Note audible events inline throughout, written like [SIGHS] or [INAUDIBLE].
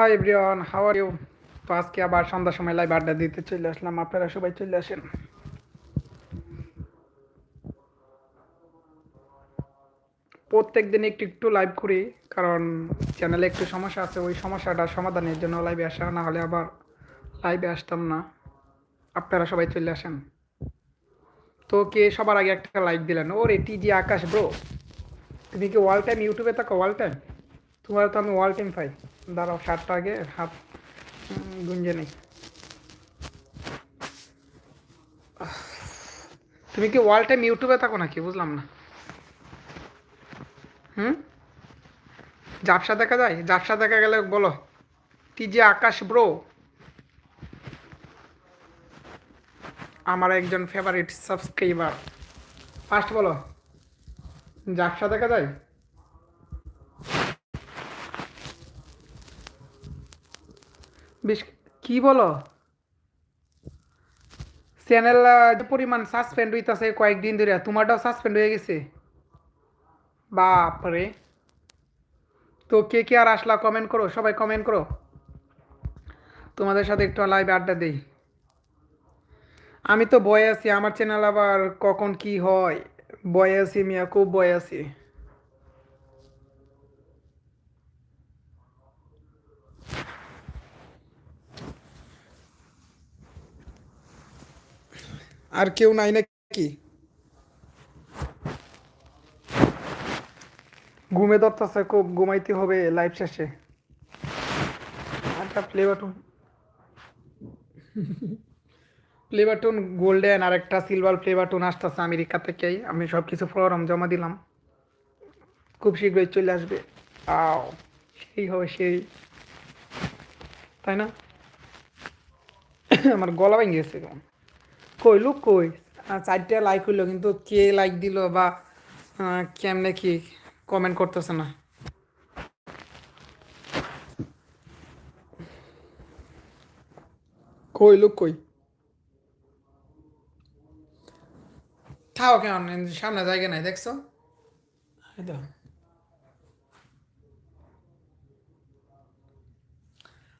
Hi everyone how are you তো আজকে আবার সন্ধ্যার সময় লাইভ আড্ডা দিতে চলে আসলাম, আপনারা সবাই চলে আসেন। প্রত্যেক দিন একটু একটু লাইভ করি, কারণ চ্যানেলে একটু সমস্যা আছে, ওই সমস্যাটা সমাধানের জন্য লাইভে আসা, না হলে আবার লাইভে আসতাম না। আপনারা সবাই চলে আসেন। তো কে সবার আগে একটা লাইক দিলেন, ওরে টিজি আকাশ ব্রো তুমি কি ওয়াল টাইম ইউটিউবে থাকো ওয়াল টাইম তোমার তো আমি ওয়াল টাইম পাই। দাঁড়াও সাতটা আগে, হাত গুঞ্জে নেই। তুমি কি ওয়াল টাইম ইউটিউবে থাকো নাকি? বুঝলাম না। হুম? জাপসা দেখা যায়? জাপসা দেখা গেলে বলো, টিজি আকাশ ব্রো আমার একজন ফেভারিট সাবস্ক্রাইবার ফার্স্ট বলো জাপসা দেখা যায়? বেশ, কি বলো? চ্যানেল পরিমাণ সাসপেন্ড হইতাছে কয়েকদিন ধরে, তোমারটাও সাসপেন্ড হয়ে গেছে? বাপরে। তো কে কে আর আসলা কমেন্ট করো, সবাই কমেন্ট করো। তোমাদের সাথে একটু লাইভে আড্ডা দেই। আমি তো বয়ে আছি, আমার চ্যানেল আবার কখন কি হয়? বয়ে আছি মিয়া, খুব বয়ে আছি। আর কেউ নাই নাকি? ঘুমে ধরতেছে, খুব ঘুমাইতে হবে লাইভ শেষে। একটা play button play button golden আর একটা সিলভার প্লে বাটন আসতেছে আমেরিকা থেকেই। আমি সব কিছু ফর্ম জমা দিলাম। খুব শীঘ্রই চলে আসবে। আও সেই হবে সেই। তাই না? [COUGHS] আমার গলা ভেঙে গেছে কেমন কই? লুক কই চারটে লাইক হইল কিন্তু কে লাইক দিল বা কেমনে কি কমেন্ট করতেছে না? কই লুক কই? থাও কেমন? সামনে জায়গা নাই দেখছ?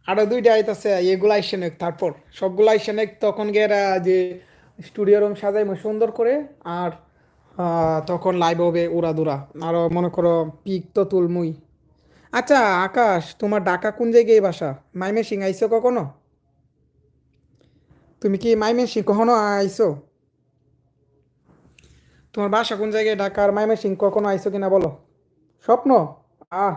আরও দুইটা আইতাছে এগুলো আইসে নেক তারপর। সবগুলো আইসে নেক তখন গেরা যে স্টুডিও রুম সাজাইমু সুন্দর করে, আর তখন লাইভ হবে উড়া দুরা আরও মনে করো পিক তো তুলমুই। আচ্ছা আকাশ, তোমার ডাকা কোন জায়গায় বাসা? মাইমে সিং আইসো কখনো? তুমি কি মাইমে সিং কখনো আইসো তোমার বাসা কোন জায়গায় ঢাকার মাইমে সিং কখনো আইসো কিনা বলো? স্বপ্ন? আহ।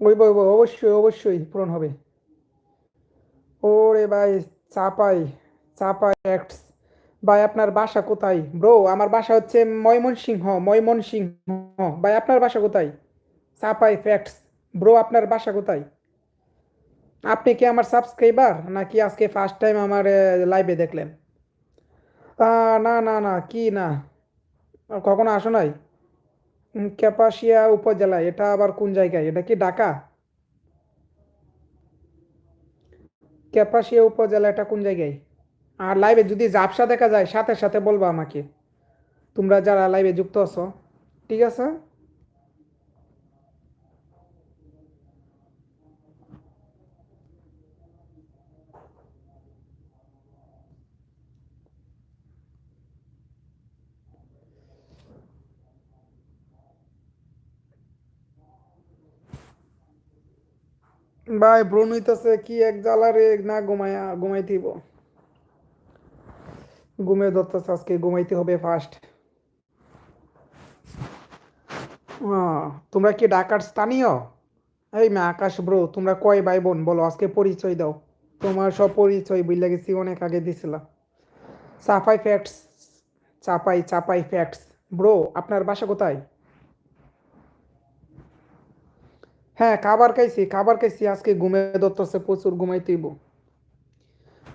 ওই বই অবশ্যই অবশ্যই পূরণ হবে। ওরে ভাই, চাপাই। চাপাই অ্যাক্টস ভাই, আপনার বাসা কোথায়? ব্রো আমার বাসা হচ্ছে ময়মনসিংহ ময়মনসিংহ। ভাই, আপনার বাসা কোথায়? চাপাই ফ্যাক্টস ব্রো আপনার বাসা কোথায়? আপনি কি আমার সাবস্ক্রাইবার নাকি আজকে ফার্স্ট টাইম আমার লাইভে দেখলেন? না না না, কি না? কখনো আসো নাই? ক্যাপাসিয়া উপজেলা এটা আবার কোন জায়গায়? এটা কি ঢাকা? ক্যাপাসিয়া উপজেলা, এটা কোন জায়গায়? আর লাইভে যদি জাপসা দেখা যায়, সাথে সাথে বলবা আমাকে। তোমরা যারা লাইভে যুক্ত আছো, ঠিক আছে? ভাই, ব্রণ হইতেছে, কি এক জ্বালারে না ঘুমায়া, ঘুমাইতেইব। ঘুমে ধরতেছে আজকে ঘুমাইতে হবে ফার্স্ট তোমরা কি ঢাকার স্থানীয়? এই মা আকাশ ব্রো, তোমরা কয় ভাই বোন বলো, আজকে পরিচয় দাও। তোমার সব পরিচয় বুঝলে গেছি, অনেক আগে দিছিলাম Chapai facts Chapai Chapai facts bro, আপনার বাসা কোথায়? হ্যাঁ খাবার খাইছি খাবার খাইছি, আজকে ঘুমে ধরতেছে প্রচুর ঘুমাইতেইব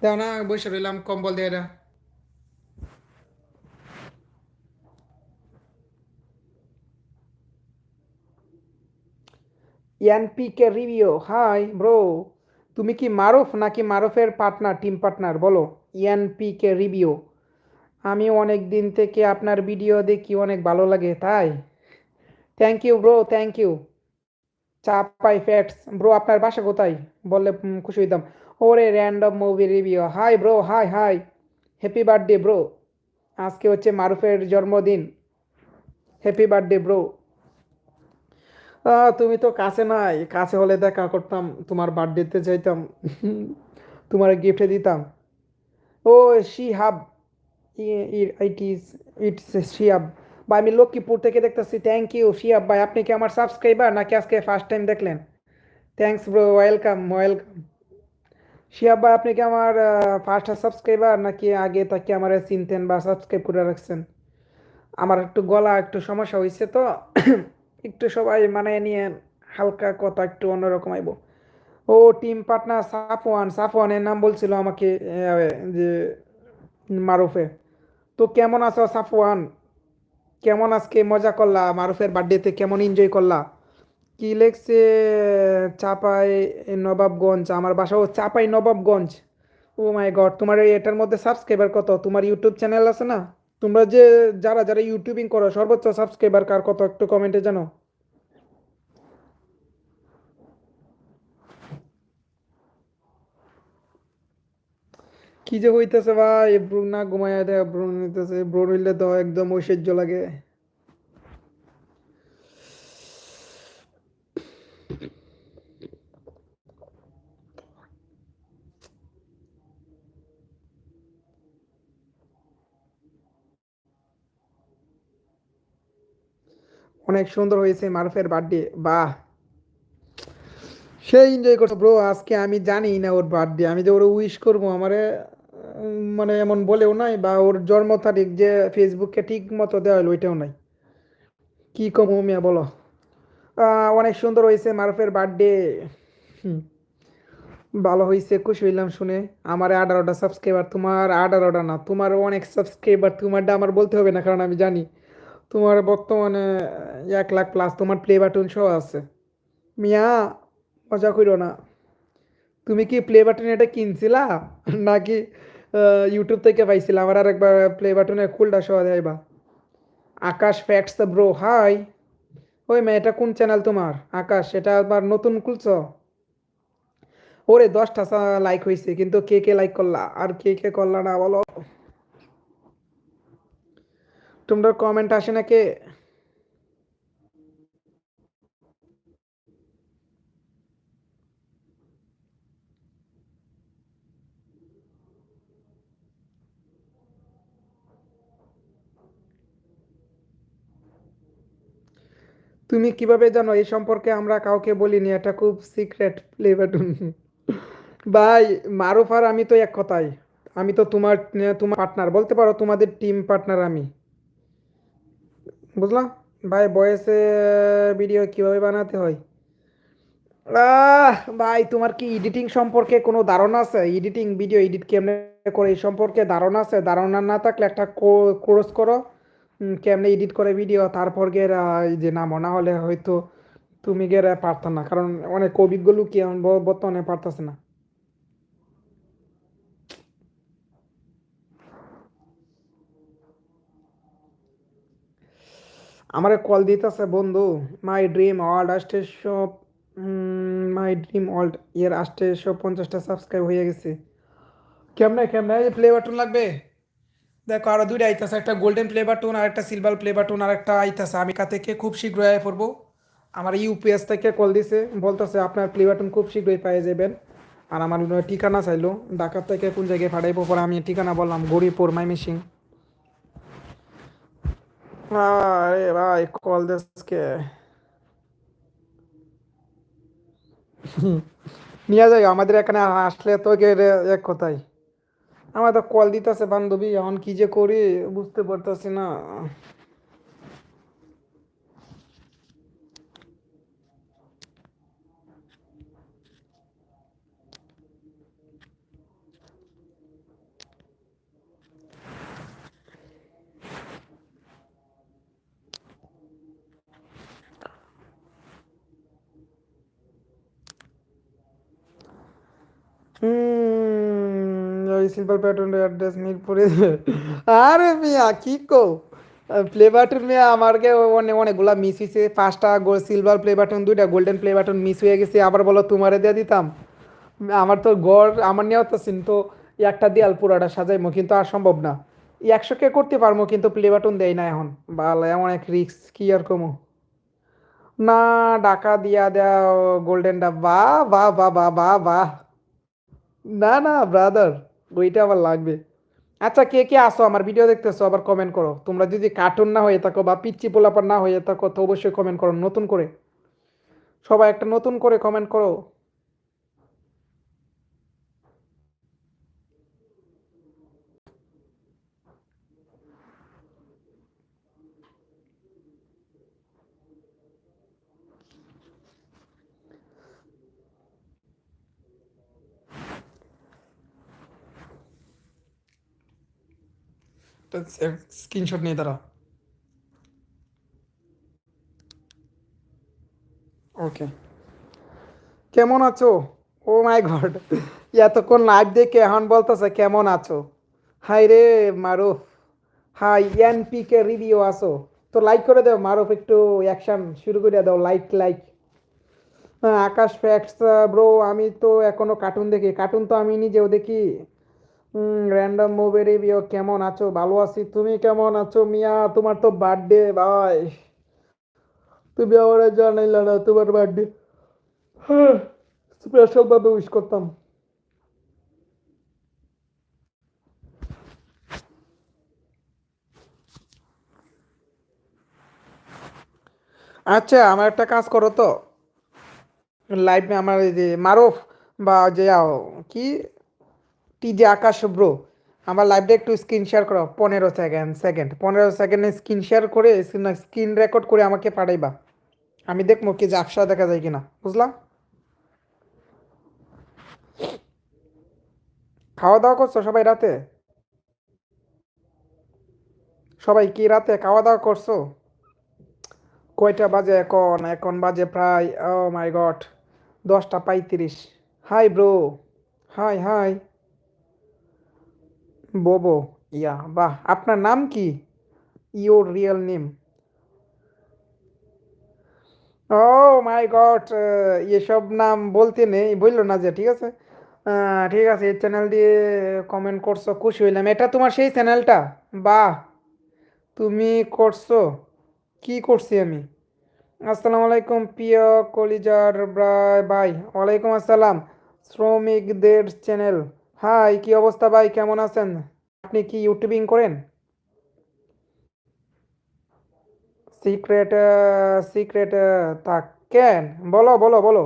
দেও না, বসে রইলাম, কম্বল দিয়ে এনপিকে রিভিউ হাই ব্রো, তুমি কি মারুফ নাকি মারুফের পার্টনার, টিম পার্টনার? বলো এনপিকে রিভিউ আমি অনেক দিন থেকে আপনার ভিডিও দেখি, অনেক ভালো লাগে, তাই? Thank you bro thank you Chapai facts. Bro, আপনার বাসা কোথায়? বললে খুশি হইতাম। ওরে random movie review hi bro, hi hi. Happy birthday bro আজকে হচ্ছে মারুফের জন্মদিন। হ্যাপি বার্থডে ব্রো তুমি তো কাছে নাই। কাছে হলে দেখা করতাম, তোমার বার্থডেতে যাইতাম। [LAUGHS] তোমার গিফটে দিতাম। ও she Shihab it is it's Shihab. ভাই, আমি লক্ষ্মীপুর থেকে দেখতেছি। থ্যাংক ইউ শিহাব ভাই। আপনি কি আমার সাবস্ক্রাইবার নাকি আজকে ফার্স্ট টাইম দেখলেন? Thanks bro welcome welcome Shihab ভাই, আপনি কি আমার ফার্স্ট সাবস্ক্রাইবার নাকি আগে তাকে আমার চিনতেন বা সাবস্ক্রাইব করে রাখছেন? আমার একটু গলা একটু সমস্যা হয়েছে তো। একটু সবাই মানে নিয়ে হালকা কথা একটু অন্যরকম আইব। ও টিম পার্টনার সাফওয়ান, সাফওয়ানের নাম বলছিল আমাকে যে, মারুফে। তো কেমন আছো সাফওয়ান? কেমন আজকে মজা করলা? মারুফের বার্থডেতে কেমন এনজয় করলা? কি লেখছে চাপাই নবাবগঞ্জ? আমার বাসা ও চাপাই নবাবগঞ্জ। ও মাই গড তোমার এটার মধ্যে সাবস্ক্রাইবার কত? তোমার ইউটিউব চ্যানেল আছে না? তোমরা যে, যারা যারা ইউটিউবিং করো, সর্বোচ্চ সাবস্ক্রাইবার কার কত একটু কমেন্টে জানো? কি যে হইতেছে ভাই, ব্রু না ঘুমাইয়া দেয় ব্রণ হইতেছে ব্রণ হইলে তো একদম ঐশ্বর্য লাগে। অনেক সুন্দর হয়েছে মারুফের বার্থডে বাহ। সে এনজয় করছে। ব্রো আজকে আমি জানি না ওর বার্থডে আমি যে ওর উইশ করব, আমারে মানে এমন বলেও নাই বা ওর জন্ম তারিখ যে ফেসবুকে ঠিক মতো দেওয়া হলো ওইটাও নাই। কি কম মিয়া, বলো। অনেক সুন্দর হয়েছে মারুফের বার্থডে ভালো হয়েছে খুশি হইলাম শুনে। আমার আঠারোটা সাবস্ক্রাইবার তোমার আঠারোটা না তোমার অনেক সাবস্ক্রাইবার তোমারটা আমার বলতে হবে না, কারণ আমি জানি। তোমার বর্তমানে এক লাখ প্লাস তোমার প্লে বাটন সহ আছে। মিয়া, মজা করিও না। তুমি কি প্লে বাটন এটা কিনছিলা? [LAUGHS] নাকি ইউটিউব থেকে পাইছিলা? আমার আর একবার প্লে বাটনে কুলটা সহ দেয়বা আকাশ ফ্যাক্টস ব্রো হাই ওই মেয়ে, এটা কোন চ্যানেল তোমার? আকাশ, এটা আবার নতুন খুলছ? ওরে, দশটা লাইক হয়েছে কিন্তু কে কে লাইক করলা? আর কে কে করলা না, বলো। তোমরা কমেন্ট আসে না কে? তুমি কীভাবে জানো, এই সম্পর্কে আমরা কাউকে বলিনি, এটা খুব সিক্রেট প্লে বাটন ভাই, মারুফ আর আমি তো এক কথাই আমি তো তোমার তোমার পার্টনার বলতে পারো তোমাদের টিম পার্টনার আমি। বুঝলা ভাই, বয়েসে ভিডিও কীভাবে বানাতে হয়? ভাই, তোমার কি এডিটিং সম্পর্কে কোনো ধারণা আছে? এডিটিং ভিডিও এডিট কেমনে করে? এই সম্পর্কে ধারণা আছে? ধারণা না থাকলে একটা কোর্স করো। কেমনে এডিট করে ভিডিও তারপর গের যে না হলে হয়তো তুমি গিয়ে পারত না। কারণ অনেক অভিজ্ঞ লোক বর্তমানে পারতেছে না। আমারে কল দিতেছে, বন্ধু মাই ড্রিম ওয়ার্ল্ড আষ্টেশো মাই ড্রিম ওয়ার্ল্ড এর আষ্টেশো পঞ্চাশটা সাবস্ক্রাইব হয়ে গেছে। কেমনে কেমনে? প্লে বাটন লাগবে। দেখো, আরও দুইটা আইতাছে, একটা গোল্ডেন প্লে বাটন আর একটা সিলভার প্লে বাটন আর একটা আইতাছে। আমি কা থেকে খুব শীঘ্রই আয় পড়ব? আমার ইউপিএস থেকে কল দিছে, বলতেছে আপনার প্লে বাটন খুব শীঘ্রই পেয়ে যাবেন। আর আমার ঠিকানা চাইলো, ঢাকা থেকে কোন জায়গায় পাঠাইবো, পরে আমি ঠিকানা বললাম, গরিপুর মাইমিসিং আরে ভাই, কল দেশকে নিয়ে যাই, আমাদের এখানে আসলে তো এক কথাই আমার তো কল দিতেছে বান্ধবী, এখন কি যে করি, বুঝতে পারতেছি না। ওই সিম্পল প্যাটার্ন অ্যাড্রেস মিরপুরে আরে মিয়া, কি কো প্লে বাটন মেয়ে আমারকে অনেক অনেকগুলা মিস হয়েছে পাঁচটা সিলভার প্লে বাটন দুইটা গোল্ডেন প্লে বাটন মিস হয়ে গেছে। আবার বলো তোমারে দিয়ে দিতাম। আমার তো গড়, আমার নিয়েও তো সিন তো একটা দেয়াল পুরাটা সাজাইমো, কিন্তু আর সম্ভব না। একশো কে করতে পারব কিন্তু প্লে বাটন দেয় না এখন। এমন এক রিক্স কি আর কমো? না, ডাকা দিয়া দেয়া গোল্ডেনটা বা বা বা বা বা বা। না না ব্রাদার ওইটা আবার লাগবে। আচ্ছা কে কে আসো আমার ভিডিও দেখতেছো, আবার কমেন্ট করো। তোমরা যদি কার্টুন না হয়ে থাকো বা পিচ্ছি পোলাপার না হয়ে থাকো, তো অবশ্যই কমেন্ট করো নতুন করে। সবাই একটা নতুন করে কমেন্ট করো। স্ক্রিনশট নিয়ে দাঁড়া। ওকে কেমন আছো? ও মাই গড এতক্ষণ লাইভ দেখে এখন বলতেছে, কেমন আছো? হাই রে Maruf. Hi N P K review আসো তো লাইক করে দাও, মারুফ একটু অ্যাকশন শুরু করে দাও like like Akash facts bro আমি তো এখনও কার্টুন দেখি। কার্টুন তো আমি নিজেও দেখি। র্যান্ডম রিভিউ কেমন আছো? ভালো আছি। তুমি কেমন আছো? মিয়া, তোমার তো বার্থডে ভাই। তুমি আমার জানাইলা না, তোমার বার্থডে হ্যাঁ স্পেশাল ভাবে উইশ করতাম। আচ্ছা আমার একটা কাজ করো তো। লাইভ আমার এই যে মারুফ বা যে, কি? টি যে আকাশ, ব্রো, আমার লাইভটা একটু স্ক্রিন শেয়ার করো পনেরো সেকেন্ড সেকেন্ড পনেরো সেকেন্ডে স্ক্রিন শেয়ার করে স্ক্রিন রেকর্ড করে আমাকে পাঠাইবা। আমি দেখব কি যে আপসা দেখা যায় কিনা, বুঝলা? খাওয়া দাওয়া করছ সবাই রাতে? সবাই কি রাতে খাওয়া দাওয়া করছ? কয়টা বাজে এখন? এখন বাজে প্রায় ও মাই গড দশটা পঁয়ত্রিশ। Hi bro hi hi Bobo, yeah, বাহ, আপনার নাম কি? Your real name. Oh my god এসব নাম বলতে নেই, বলল না যে, ঠিক আছে? ঠিক আছে, এই চ্যানেল দিয়ে কমেন্ট করছ, খুশি হইলাম। এটা তোমার সেই চ্যানেলটা বাহ, তুমি করছ, কি করছি আমি? আসসালামু আলাইকুম, প্রিয় কলিজার ভাই ওয়ালাইকুম আসসালাম, শ্রমিকদের চ্যানেল হাই, কি অবস্থা ভাই? কেমন আছেন? আপনি কি ইউটিউবিং করেন? সিক্রেট সিক্রেট তা কেন? বলো বলো বলো।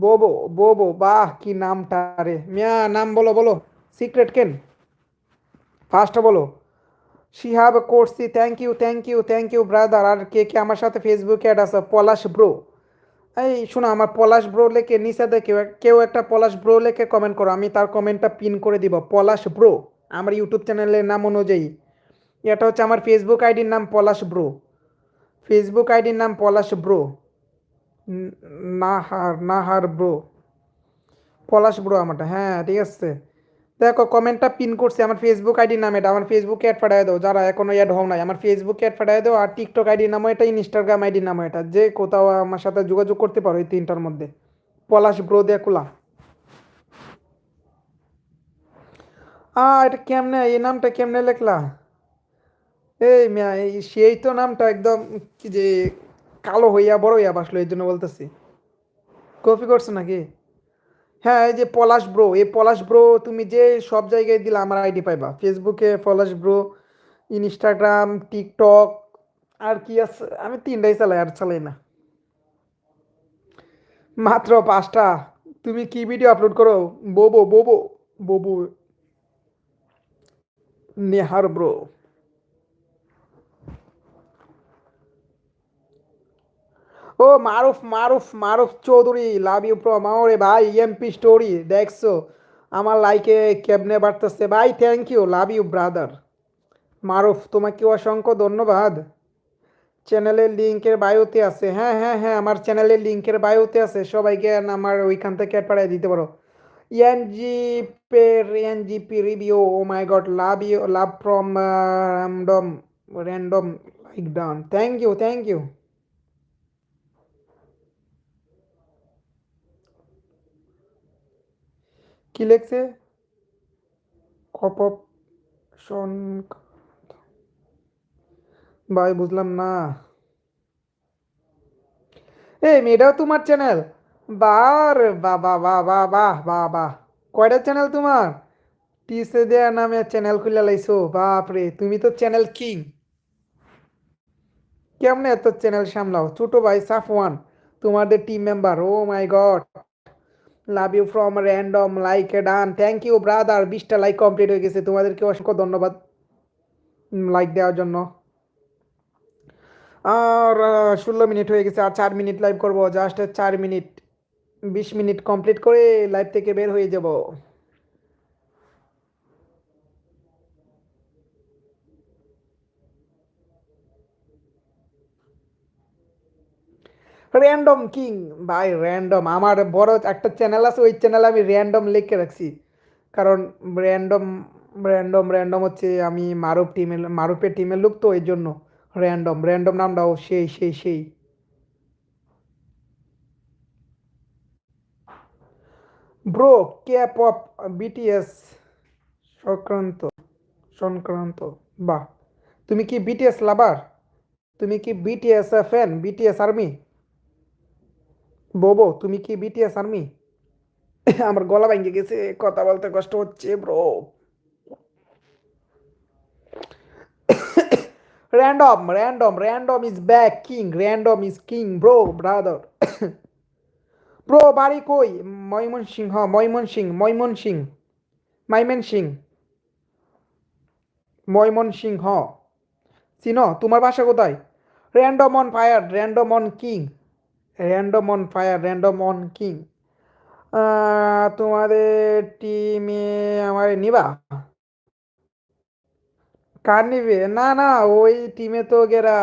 বোবো বোবো, বাহ, কি নামটা রে। মিয়া, নাম বলো বলো। সিক্রেট কেন? ফার্স্ট বলো। শিহাব করছি thank you thank you thank you brother আর কে কে আমার সাথে ফেসবুকে অ্যাড আছে? পলাশ ব্রো এই শোনো, আমার পলাশ ব্রো লেখে নিচে দেখে কেউ একটা পলাশ ব্রো লেখে কমেন্ট করো, আমি তার কমেন্টটা পিন করে দিব। পলাশ ব্রো, আমার ইউটিউব চ্যানেলের নাম অনুযায়ী। এটা হচ্ছে আমার ফেসবুক আইডির নাম পলাশ ব্রো। ফেসবুক আইডির নাম Palash bro. Nahar Nahar bro. Palash bro আমারটা হ্যাঁ ঠিক আছে। দেখো কমেন্টটা পিন করছি, আমার ফেসবুক আইডির নাম এটা, আমার ফেসবুকে অ্যাড পাঠিয়ে দাও, যারা এখনও অ্যাড হও নাই, আমার ফেসবুকে অ্যাড পাঠিয়ে দাও আর টিকটক আইডির নামও এটা ইনস্টাগ্রাম আইডির নামও এটা, যে কোথাও আমার সাথে যোগাযোগ করতে পারো এই তিনটার মধ্যে। পলাশ ব্রো দিয়ে খোলা আ, এটা কেমনে, এই নামটা কেমনে লেখলা? এই মিয়া, এই সেই তো নামটা একদম কি যে কালো হইয়া, বড় হইয়া বাসলো, এই জন্য বলতেছি। কপি করছ নাকি? হ্যাঁ এই যে পলাশ ব্রো এই পলাশ ব্রো তুমি যে সব জায়গায় দিলে আমার আইডি পাইবা। ফেসবুকে পলাশ ব্রো ইনস্টাগ্রাম টিকটক আর কি আছে? আমি তিনটাই চালাই, আর চালাই না। মাত্র পাঁচটা। তুমি কি ভিডিও আপলোড করো? Bobo Bobo Bobo. Nehar bro oh, Maruf Maruf Maruf Chowdhury love you bro মাওরে ভাই এমপি স্টোরি দেখছ? আমার লাইকে কেমনে বাড়তেছে? ভাই thank you love you brother Maruf, তোমাকে অসংখ্য ধন্যবাদ। চ্যানেলের লিঙ্কের বায়োতে আছে। হ্যাঁ হ্যাঁ হ্যাঁ আমার চ্যানেলের লিঙ্কের বায়োতে আছে। সবাইকে আমার ওইখান থেকে পাঠিয়ে দিতে পারো। NGP NGP review oh my god love you love from random random like done thank you thank you কি লেখছে? কপ শন ভাই, বুঝলাম না। এই মেয়েটাও তোমার চ্যানেল বার, বা বা বা বা বাহ বাহ বাহ কয়টা চ্যানেল তোমার? টিসে দেয়া নামে চ্যানেল খুলে লাইছো, বাপরে, তুমি তো চ্যানেল কিং কেমনে এত চ্যানেল সামলাও? ছোট ভাই সাফওয়ান, তোমাদের team member oh my god love you from random like done thank you brother বিশটা লাইক কমপ্লিট হয়ে গেছে। তোমাদেরকে অসংখ্য ধন্যবাদ লাইক দেওয়ার জন্য। আর ষোলো মিনিট হয়ে গেছে, আর চার মিনিট লাইভ করব। জাস্ট চার মিনিট, বিশ মিনিট কমপ্লিট করে লাইভ থেকে বের হয়ে যাব। র্যান্ডম কিং ভাই র্যান্ডম আমার বড় একটা চ্যানেল আছে, ওই চ্যানেলে আমি র্যান্ডম লিখে রাখছি। কারণ র্যান্ডম র্যান্ডম র্যান্ডম হচ্ছে আমি মারুপ টিমের মারুপের টিমের লোক তো, ওই জন্য র্যান্ডম র্যান্ডম নামটাও সেই সেই সেই। ব্রো কে পপ বিটিএস সংক্রান্ত সংক্রান্ত। বাহ। তুমি কি বিটিএস লাভার তুমি কি BTS fan BTS army Bobo, তুমি কি বিটিএস আর্মি আমার গলা ভেঙে গেছে, কথা বলতে কষ্ট হচ্ছে bro random random random is back king random is king bro brother bro বাড়ি কই? ময়মন সিংহ ময়মন সিং ময়মন সিং মাইমেন সিং ময়মন সিংহ চিনো, তোমার বাসা কোথায়? Random on fire random on king random on fire random on king তোমাদের টিমে আমার নিবা? কার নিবে? না না, ওই টিমে তো গেরা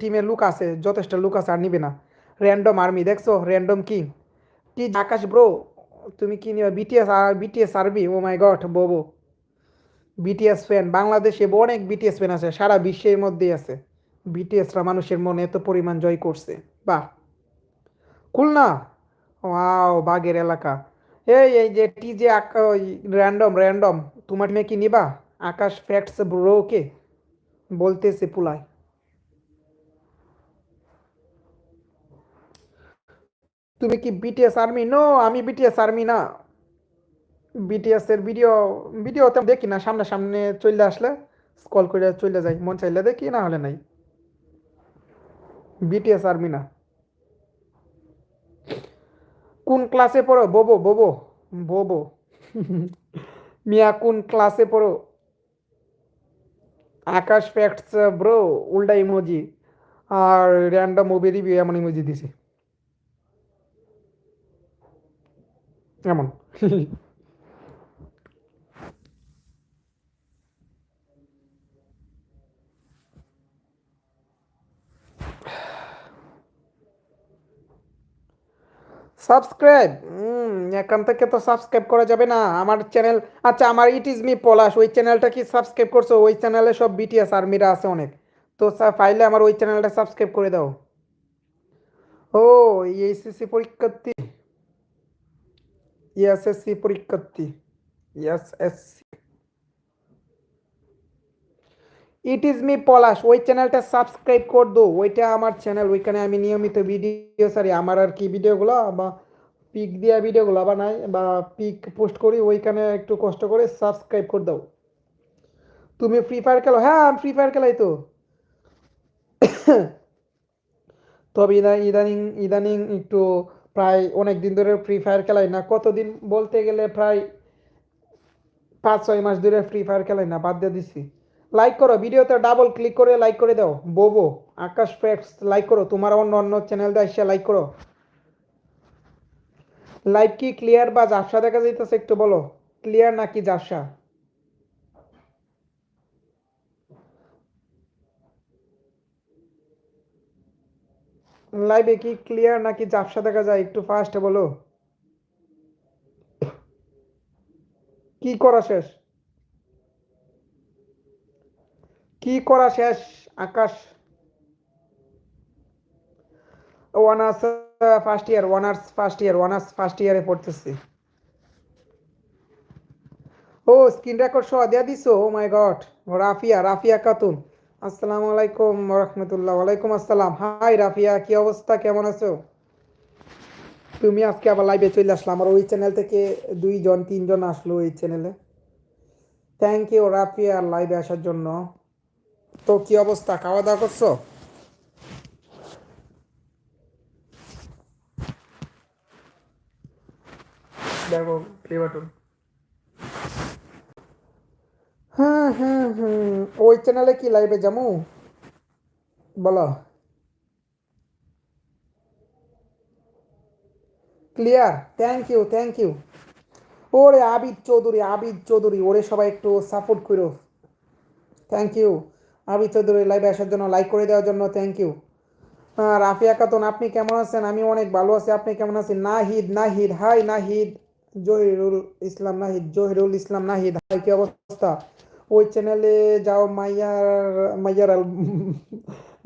টিমে লুক আছে, যথেষ্ট লুক আছে, আর নিবে না। র্যান্ডম আর্মি দেখছ? র্যান্ডম কিং টি আকাশ ব্রো তুমি কি নিবা? বিটিএস আর বিটিএস আরবি ও my god Bobo BTS fan বাংলাদেশে অনেক বিটিএস ফ্যান আছে, সারা বিশ্বের মধ্যেই আছে। বিটিএসরা মানুষের মনে এত পরিমাণ জয় করছে। বাহ। খুলনা? ওয়াও বাগের এলাকা। এই এই যে টি যে ওই র্যান্ডম র্যান্ডম তোমার মেয়ে কি নিবা? আকাশ ফ্যাক্টস ব্রোকে বলতেছে পুলায়। তুমি কি বিটিএস আর্মি নো আমি বিটিএস আর্মি না। বিটিএস এর ভিডিও ভিডিও তো দেখি না সামনে সামনে চলে আসলে স্কল করে চলে যাই। মন চাইলে দেখি, না হলে নাই। বিটিএস আর্মি না। কোন ক্লাসে পড়ো? বোবো বোবো বোবো। মিয়া, কোন ক্লাসে পড়ো? আকাশ ফ্যাক্টস ব্রো উল্টা ইমোজি আর র্যান্ডম মুভি রিভিউ এমন ইমোজি দিছে। এমন। সাবস্ক্রাইব। এখান থেকে তো সাবস্ক্রাইব করা যাবে না। আমার চ্যানেল আচ্ছা আমার ইট ইজ মি পলাশ, ওই চ্যানেলটা কি সাবস্ক্রাইব করছ? ওই চ্যানেলে সব বিটিএস আর্মিরা আছে অনেক। তো ফাইলে আমার ওই চ্যানেলটা সাবস্ক্রাইব করে দাও। ও এইচএসসি পরীক্ষার্থী। এসএসসি পরীক্ষার্থী। SSC it is me Palash ওই চ্যানেলটা সাবস্ক্রাইব কর দো। ওইটা আমার চ্যানেল ওইখানে আমি নিয়মিত ভিডিও সারি আমার আর কি ভিডিওগুলো বা পিক দেওয়া ভিডিওগুলো বা নাই, বা পিক পোস্ট করি, ওইখানে একটু কষ্ট করে সাবস্ক্রাইব করে দাও। তুমি ফ্রি ফায়ার খেলো? হ্যাঁ আমি ফ্রি ফায়ার খেলাই তো। [COUGHS] তবে ইদানিং ইদানিং একটু প্রায় অনেক দিন ধরে ফ্রি ফায়ার খেলাই না। কতদিন বলতে গেলে প্রায় পাঁচ ছয় মাস ধরে ফ্রি ফায়ার খেলাই না, বাদ দিয়ে দিছি। লাইক করো, ভিডিওতে ডাবল ক্লিক করে লাইক করে দাও। বোবো, আকাশ ফ্যাক্টস লাইক করো। তোমার অন্য অন্য চ্যানেল দিয়ে লাইক করো। লাইভ কি ক্লিয়ার বা জাফসা দেখা যাইতেছে একটু বলো। ক্লিয়ার নাকি জাফসা লাইভে কি ক্লিয়ার নাকি জাফসা দেখা যায়? একটু ফাস্ট বলো। কি করা শেষ? কি করা শেষ? Akash. Honours first year, honours first year, honours first ইয়ারে পড়তেছি। ও, স্ক্রিন রেকর্ড সহ দেয়া দিছো? Oh my god. Rafia Rafia Khatun. আসসালামু আলাইকুম রহমতুল্লাহ ওয়ালাইকুম আসসালাম। হাই, রাফিয়া, কি অবস্থা? কেমন আছো? তুমি আজকে আবার লাইভে চলে আসলাম। আমার ওই চ্যানেল থেকে দুইজন, তিনজন আসলো ওই চ্যানেলে থ্যাংক ইউ রাফিয়া লাইভে আসার জন্য। তো কি অবস্থা? খাওয়া দাওয়া করছ? দেখো প্লে বাটন হ্যাঁ হ্যাঁ হ্যাঁ। ওই চ্যানেলে কি লাইভে যাব বলো। Clear thank you thank you ওরে আবিদ চৌধুরী আবিদ চৌধুরী ওরে সবাই একটু সাপোর্ট করো। থ্যাংক ইউ আবিদ চৌধুরী লাইভে আসার জন্য লাইক করে দেওয়ার জন্য থ্যাংক ইউ রাফিয়া খাতুন আপনি কেমন আছেন? আমি অনেক ভালো আছি, আপনি কেমন আছেন? নাহিদ নাহিদ, হাই নাহিদ, জহিরুল ইসলাম নাহিদ, জহিরুল ইসলাম নাহিদ, হাই, কি অবস্থা? ওই চ্যানেলে যাও, মাইয়ার মাইয়ার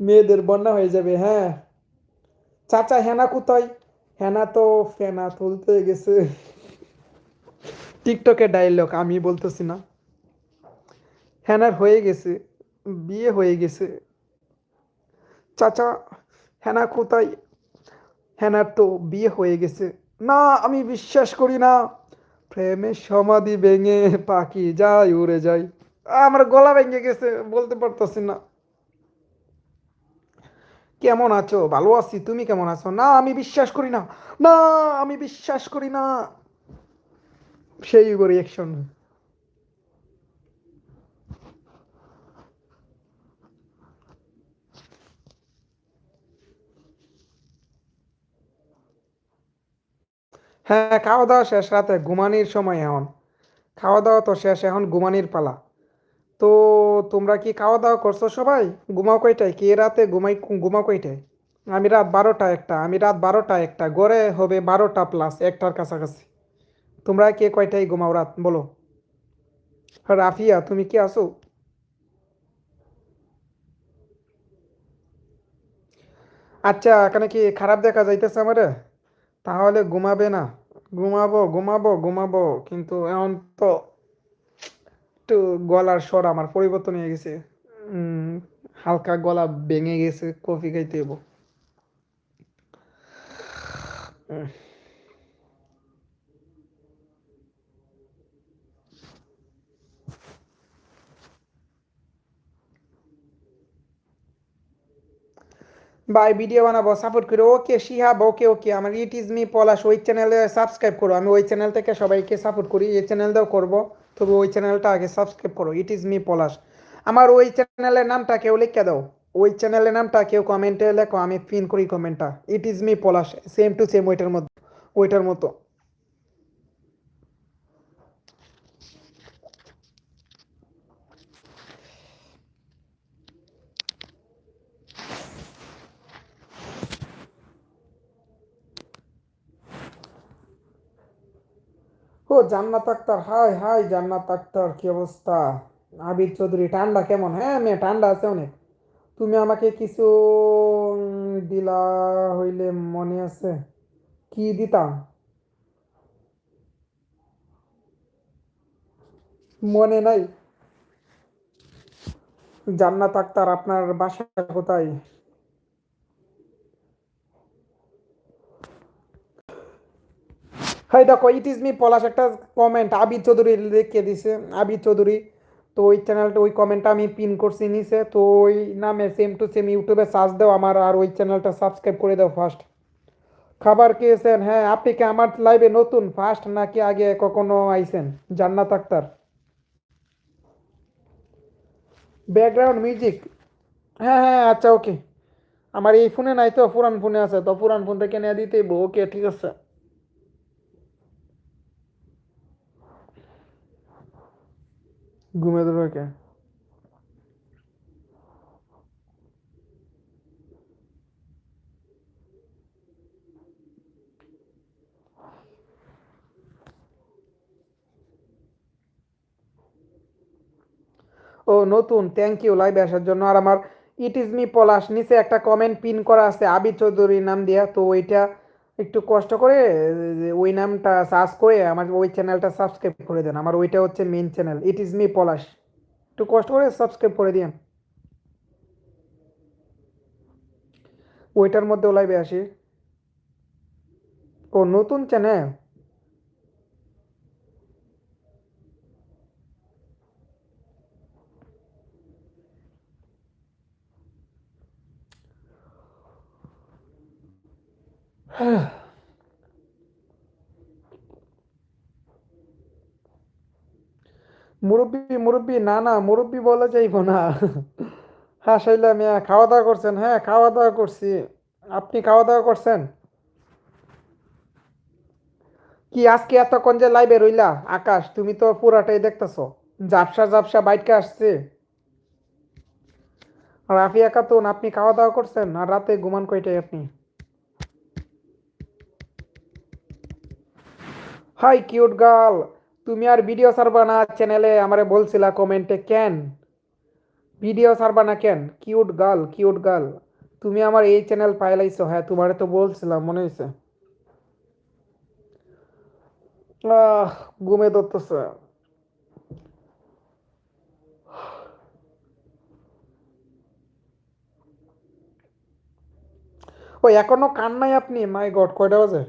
মেয়েদের বন্যা হয়ে যাবে হ্যাঁ। চাচা, হেনা কোথায়? হেনা তো ফেনা তুলতে গেছে। [LAUGHS] টিকটকে ডায়লগ আমি বলতেছি না। হেনার হয়ে গেছে। বিয়ে হয়ে গেছে। চাচা, হেনা কোথায়? হেনার তো বিয়ে হয়ে গেছে। না, আমি বিশ্বাস করি না। প্রেমের সমাধি ভেঙে পাখি যায়, উড়ে যায়। আমার গলা ভেঙে গেছে, বলতে পারতেছি না। কেমন আছো? ভালো আছি, তুমি কেমন আছো? না, আমি বিশ্বাস করি না। না, আমি বিশ্বাস করি না। সেই রিয়াকশন হ্যাঁ খাওয়া দাওয়া শেষ রাতে, ঘুমানির সময় এখন। খাওয়া দাওয়া তো শেষ, এখন ঘুমানির পালা। তো তোমরা কি খাওয়া দাওয়া করছ সবাই? ঘুমাও কয়টায়? কি রাতে ঘুমাই ঘুমাও কয়টায়? আমি রাত বারোটা একটা, আমি রাত বারোটা একটা, গড়ে হবে বারোটা প্লাস একটার কাছাকাছি। তোমরা কে কয়টায় ঘুমাও রাত? বলো। রাফিয়া, তুমি কি আসো আচ্ছা এখানে কি খারাপ দেখা যাইতেছে আমারে? তাহলে ঘুমাবে না। ঘুমাবো ঘুমাবো ঘুমাবো। কিন্তু এখন তো একটু গলার স্বর আমার পরিবর্তন হয়ে গেছে। হালকা গলা ভেঙে গেছে, কফি খাইতে হইব। ভাই ভিডিও বানাবো সাপোর্ট করো। ওকে শিহাব ওকে ওকে, আমার ইট ইজ মি পলাশ, ওই চ্যানেলে সাবস্ক্রাইব করো। আমি ওই চ্যানেল থেকে সবাইকে সাপোর্ট করি, এই চ্যানেলটাও করব। তবে ওই চ্যানেলটা আগে সাবস্ক্রাইব করো ইট ইজ মি পলাশ। আমার ওই চ্যানেলের নামটা কেউ লিখে দাও। ওই চ্যানেলের নামটা কেউ কমেন্টে লেখো, আমি পিন করি কমেন্টটা it is me Palash same to same ওইটার মতো ওইটার মতো। ও জান্নাত আক্তার হাই হাই জান্নাত আক্তার, কি অবস্থা? আবির চৌধুরী, ঠান্ডা কেমন? হ্যাঁ মেয়ে, ঠান্ডা আছে অনেক। তুমি আমাকে কিছু দিলা হইলে মনে আছে? কি দিতাম? মনে নাই। জান্নাত আক্তার, আপনার বাসা কোথায়? হাই দেখো ইট ইজ মি পলাশ, একটা কমেন্ট আবির চৌধুরী লিখে দিছে আবির চৌধুরী। তো ওই চ্যানেলটা ওই কমেন্টটা আমি পিন করছি নিচে, তো ওই নামে সেম টু সেম ইউটিউবে সার্চ দাও আমার, আর ওই চ্যানেলটা সাবস্ক্রাইব করে দাও ফার্স্ট খাবার খেয়েছেন? হ্যাঁ আপনি কি আমার লাইভে নতুন? ফার্স্ট নাকি আগে কখনো আইছেন? জান্নাত আক্তার। ব্যাকগ্রাউন্ড মিউজিক হ্যাঁ হ্যাঁ আচ্ছা ওকে আমার এই ফোনে নাই তো, পুরান ফোনে আছে, তো পুরান ফোন থেকে নিয়ে দিতে ওকে ঠিক আছে। ঘুমিয়ে দেবে কে ও, নতুন থ্যাংক ইউ লাইভে আসার জন্য। আর আমার ইট ইজ মি পলাশ, নিচে একটা কমেন্ট পিন করা আছে আবির চৌধুরীর নাম দিয়া। তো ওইটা একটু কষ্ট করে ওই নামটা সার্চ করে আমার ওই চ্যানেলটা সাবস্ক্রাইব করে দেন। আমার ওইটা হচ্ছে main channel it is me Palash একটু কষ্ট করে সাবস্ক্রাইব করে দিন ওইটার মধ্যে লাইভে আসি। ও নতুন চ্যানেল [SIGHS] মুরব্বি মুরব্বি, না না, মুরব্বি বলা যাইব না। [LAUGHS] হ্যাঁ শৈলা মিয়া খাওয়া দাওয়া করছেন। হ্যাঁ খাওয়া দাওয়া করছি। আপনি খাওয়া দাওয়া করছেন? কি আজকে এতক্ষণ যে লাইভে রইলা? আকাশ, তুমি তো পুরাটাই দেখতেছো। জাপসা জাপসা বাইটকে আসছে। আর আফিয়া খাতুন আপনি খাওয়া দাওয়া করছেন? আর রাতে ঘুমান কয়টায় আপনি? Hi, cute girl. তুমি আর ভিডিও সারবা না চ্যানেলে, আমারে বলছিলা কমেন্টে কেন? ভিডিও সারবা না কেন? Cute girl cute girl. তুমি আমার এই চ্যানেল পাইলাইছো হ্যাঁ তোমারে তো বলছিলাম, মনে হয়েছে আহ, ঘুমে ধরতেছে। ও এখনও কান নাই আপনি? মাই গড, কয়টা বাজে?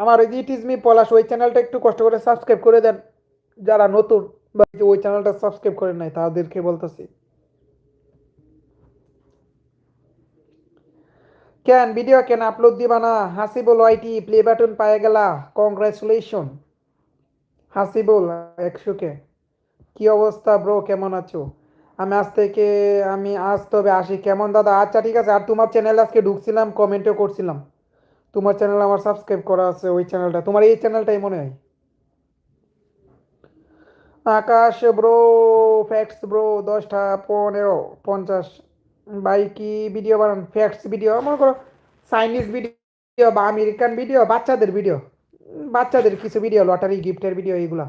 আমার ওই ইট ইজ মি পলাশ ওই চ্যানেলটা একটু কষ্ট করে সাবস্ক্রাইব করে দেন। যারা নতুন, বা যে ওই চ্যানেলটা সাবস্ক্রাইব করে নাই, তাদেরকে বলতেছি। কেন ভিডিও কেন আপলোড দিবা না? হাসিবুল ওয়াইটি প্লে বাটন পায়ে গেলা। কংগ্রাচুলেশন হাসিবুল, একশো কে। কি অবস্থা ব্রো কেমন আছো? আমি আজ থেকে, আমি আজ তবে আসি। কেমন দাদা? আচ্ছা ঠিক আছে। আর তোমার চ্যানেল আজকে ঢুকছিলাম কমেন্টও করছিলাম। তোমার চ্যানেল আমার সাবস্ক্রাইব করা আছে, ওই চ্যানেলটা তোমার এই চ্যানেলটাই মনে হয়? আকাশ ব্রো ফ্যাক্টস ব্রো দশটা পনেরো, পঞ্চাশ। ভাই, কি ভিডিও বানান? ফ্যাক্টস ভিডিও মনে করো চাইনিজ ভিডিও বা আমেরিকান ভিডিও বাচ্চাদের ভিডিও বাচ্চাদের কিছু ভিডিও লটারি গিফটের ভিডিও এইগুলা।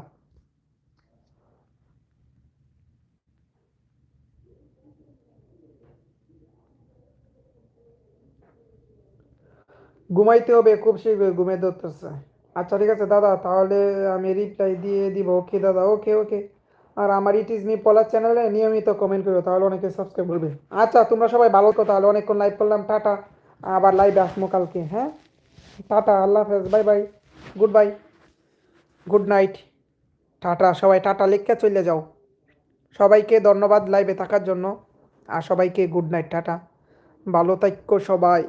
ঘুমাইতে হবে, খুব শীঘ্রই ঘুমে ধরতেছে। আচ্ছা ঠিক আছে, দাদা, তাহলে আমি রিপ্লাই দিয়ে দিব। ওকে দাদা ওকে ওকে আর আমার ইট ইজ পলার চ্যানেলে নিয়মিত কমেন্ট করো, তাহলে অনেকে সাবস্ক্রাইব করবে। আচ্ছা তোমরা সবাই ভালো তো তাহলে অনেকক্ষণ লাইভ করলাম। টাটা, আবার লাইভে আসব কালকে হ্যাঁ? টাটা, আল্লাহ হাফেজ bye bye good bye good night tata, সবাই টাটা লিখকে চলে যাও। সবাইকে ধন্যবাদ লাইভে থাকার জন্য, আর সবাইকে গুড নাইট টাটা। ভালো থাকো সবাই।